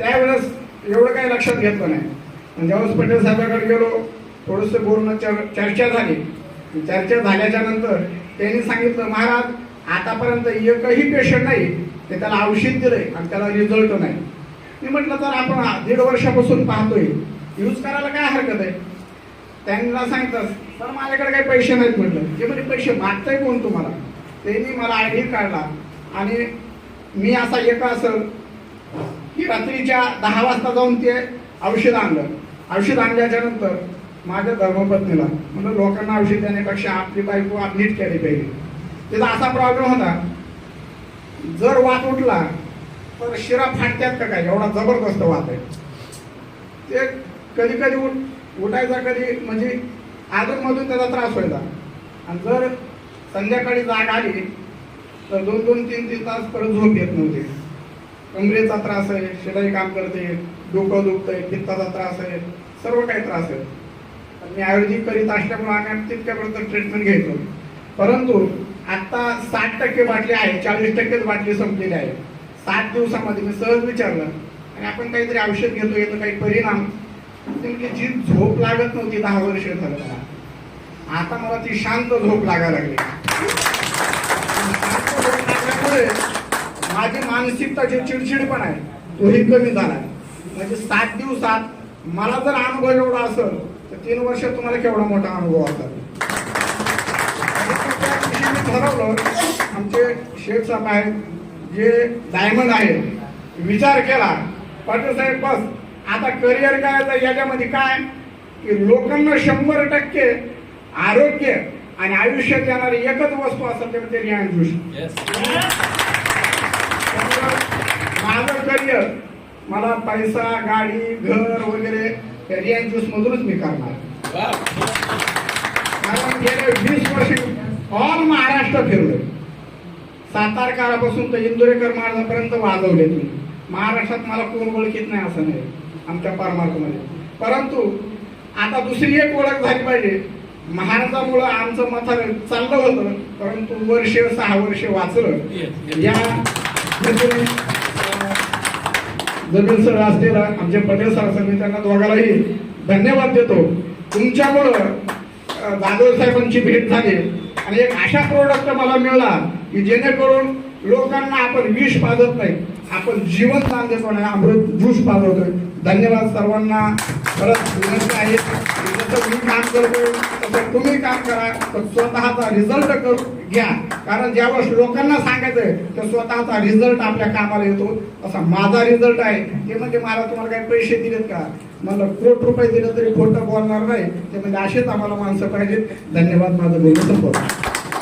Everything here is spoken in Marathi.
त्यावेळेस एवढं काही लक्षात घेतलं नाही. आणि ज्यावेळेस पटेल साहेबाकडे गेलो थोडंसं बोलणं चर- चर्चा झाली. चर्चा झाल्याच्यानंतर त्यांनी सांगितलं महाराज आतापर्यंत एकही पेशंट नाही. ते त्याला औषध दिलंय आणि त्याला रिझल्ट नाही. मी म्हटलं तर आपण दीड वर्षापासून पाहतोय. यूज करायला काय हरकत आहे? त्यांना सांगतात सर माझ्याकडे काही पैसे नाहीत म्हटलं. ते म्हणजे पैसे मागताय कोण तुम्हाला? त्यांनी मला आय डी काढला. आणि मी असा एका असं रात्रीच्या दहा वाजता जाऊन ते औषध आणलं. औषध आणल्याच्या नंतर माझ्या धर्मपत्नीला म्हणजे लोकांना औषध देण्यापेक्षा आपली बायको आप नीट केली पाहिजे. त्याचा असा प्रॉब्लेम होता जर वात उठला तर शिरा फाटत्यात का काय? एवढा जबरदस्त वात आहे. ते कधी कधी उठ उठायचा कधी म्हणजे अधूनमधून त्याचा त्रास व्हायचा. आणि जर संध्याकाळी जाग आली तर दोन दोन तीन तीन तास परत झोप येत नव्हते. कमरेचा त्रास आहे शिलाई काम करते डोकं दुखतंय पित्ताचा त्रास आहे सर्व काही त्रास आहे. आणि मी आयुर्वेदिक करीत असल्यामुळे आम्ही तितक्यापर्यंत ट्रीटमेंट घ्यायचो परंतु आता साठ टक्के बाटली आहे चाळीस टक्केच बाटली संपलेली आहे. सात दिवसामध्ये मी सहज विचारलं आणि आपण काहीतरी औषध घेतो याचा काही परिणाम. म्हणजे जी झोप लागत नव्हती दहा वर्ष झालं. मला आता मला ती शांत झोप लागायला लागली. माझी मानसिकता जे चिडचिडपण आहे तोही कमी झाला म्हणजे सात दिवसात मला जर अनुभव एवढा असेल तर तीन वर्षात तुम्हाला केवढा मोठा अनुभव असेल ठरवलं आमचे शेठ साहेब आहेत जे डायमंड आहे विचार केला पाटील साहेब बस आता करिअर काय तर याच्यामध्ये काय? की लोकांना शंभर टक्के आरोग्य आणि आयुष्यात येणारी एकच वस्तू असेल ते म्हणजे रियान ज्यूस त्यामुळं करिअर मला पैसा गाडी घर वगैरे रियान ज्यूस मधूनच मी करणार. कारण गेले वीस वर्ष ऑल महाराष्ट्र फिरलोय. सातारकारापासून तर इंदोरेकर महाराजापर्यंत वाजवले तुम्ही. महाराष्ट्रात मला कोण ओळखीत नाही असं नाही आमच्या परमार्थमध्ये. परंतु आता दुसरी एक ओळख झाली पाहिजे. महाराजामुळं आमचं मथार चाललं होतं परंतु वर्ष सहा वर्ष वाचलं. या जमीन सर असलेला आमचे पटेल सर असं मी त्यांना दोघांनाही धन्यवाद देतो. तुमच्यामुळं अं, साहेबांची भेट झाली आणि एक अशा प्रोडक्ट मला मिळाला की जेणेकरून लोकांना आपण विष पाजत नाही आपण जीवन दान देतो आणि अमृत ज्यूस पाजवतोय धन्यवाद सर्वांना. परत विनंती आहे जसं मी काम करतोय तसं तुम्ही काम करा तर स्वतःचा रिझल्ट करून घ्या. कारण ज्यावेळेस लोकांना सांगायचंय तर स्वतःचा रिझल्ट आपल्या कामाला येतो. असा माझा रिझल्ट आहे. ते म्हणजे मला तुम्हाला काही पैसे दिलेत का? मला कोट रुपये दिले तरी खोटं बोलणार नाही. ते म्हणजे असेच आम्हाला माणसं पाहिजेत. धन्यवाद. माझं बोलणं संपवतो.